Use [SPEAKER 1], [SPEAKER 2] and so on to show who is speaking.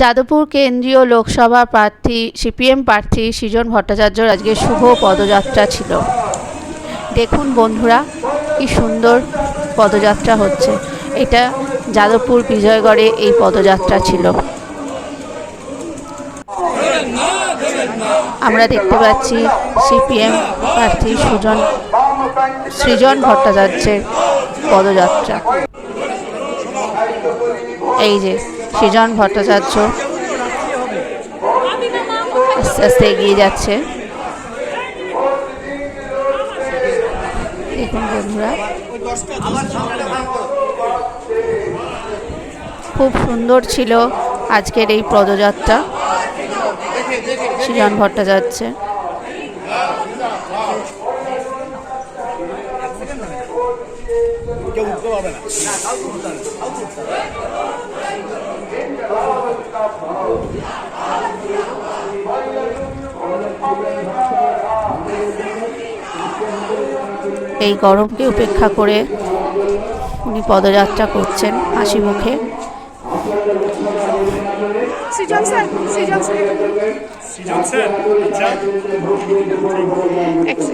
[SPEAKER 1] যাদবপুর কেন্দ্রীয় লোকসভা প্রার্থী, সিপিএম প্রার্থী সৃজন ভট্টাচার্যর আজকে শুভ পদযাত্রা ছিল। দেখুন বন্ধুরা, কি সুন্দর পদযাত্রা হচ্ছে। এটা যাদবপুর বিজয়গড়ে এই পদযাত্রা ছিল। আমরা দেখতে পাচ্ছি সিপিএম প্রার্থী সুজন, সৃজন ভট্টাচার্যের পদযাত্রা। এই যে সৃজন ভট্টাচার্য আস্তে আস্তে এগিয়ে যাচ্ছে। দেখুন বন্ধুরা, খুব সুন্দর ছিল আজকের এই পদযাত্রা সৃজন ভট্টাচার্যের।
[SPEAKER 2] কেউ উঠতে পারবে না।
[SPEAKER 1] এই গরমকে উপেক্ষা করে উনি পদযাত্রা করছেন হাসি মুখে।
[SPEAKER 3] Srijan sir Srijan sir.
[SPEAKER 2] Srijan sir আচ্ছা।